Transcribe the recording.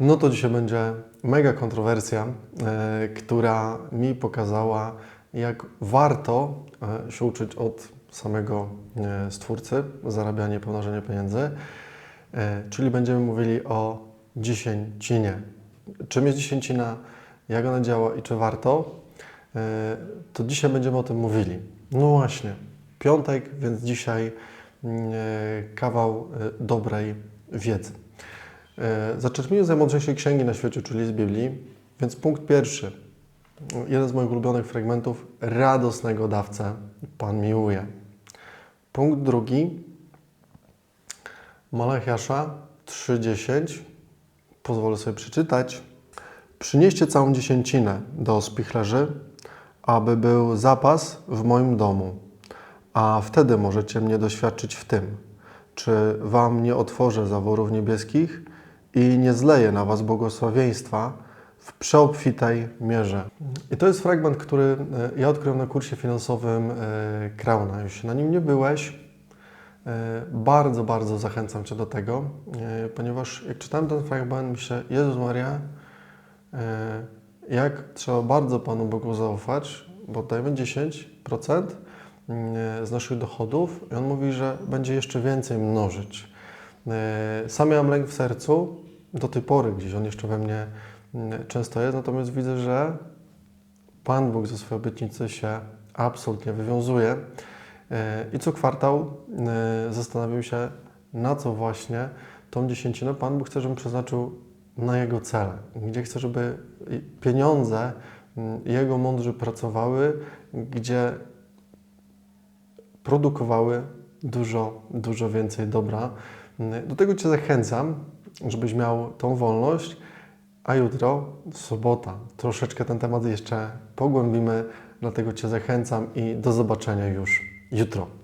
No to dzisiaj będzie mega kontrowersja, e, która mi pokazała, jak warto e, się uczyć od samego e, stwórcy, zarabianie, pomnażanie pieniędzy. Czyli będziemy mówili o dziesięcinie. Czym jest dziesięcina, jak ona działa i czy warto, to dzisiaj będziemy o tym mówili. No właśnie, piątek, więc dzisiaj mm, kawał dobrej wiedzy. E, Zaczerpnijmy z najmądrzejszej księgi na świecie, czyli z Biblii. Więc punkt pierwszy. Jeden z moich ulubionych fragmentów. Radosnego dawcę Pan miłuje. Punkt drugi. Malachiasza 3,10. Pozwolę sobie przeczytać. Przynieście całą dziesięcinę do spichlerzy, aby był zapas w moim domu, a wtedy możecie mnie doświadczyć w tym, czy wam nie otworzę zaworów niebieskich i nie zleję na was błogosławieństwa w przeobfitej mierze. I to jest fragment, który e, ja odkryłem na kursie finansowym e, Krauna. Jeśli na nim nie byłeś, e, bardzo, bardzo zachęcam Cię do tego, ponieważ jak czytałem ten fragment, myślę, Jezus Maria, jak trzeba bardzo Panu Bogu zaufać, bo dajemy 10% mm, z naszych dochodów i On mówi, że będzie jeszcze więcej mnożyć. Sam miałem lęk w sercu, do tej pory gdzieś on jeszcze we mnie mm, często jest, natomiast widzę, że Pan Bóg ze swojej obietnicy się absolutnie wywiązuje. E, I co kwartał e, zastanawiam się, na co właśnie tą dziesięcinę Pan Bóg chce, żebym przeznaczył na Jego cele. Gdzie chce, żeby pieniądze mm, Jego mądrzy pracowały, gdzie produkowały dużo, dużo więcej dobra. Mm, Do tego Cię zachęcam, żebyś miał tą wolność, a jutro, sobota, troszeczkę ten temat jeszcze pogłębimy, dlatego Cię zachęcam i do zobaczenia już jutro.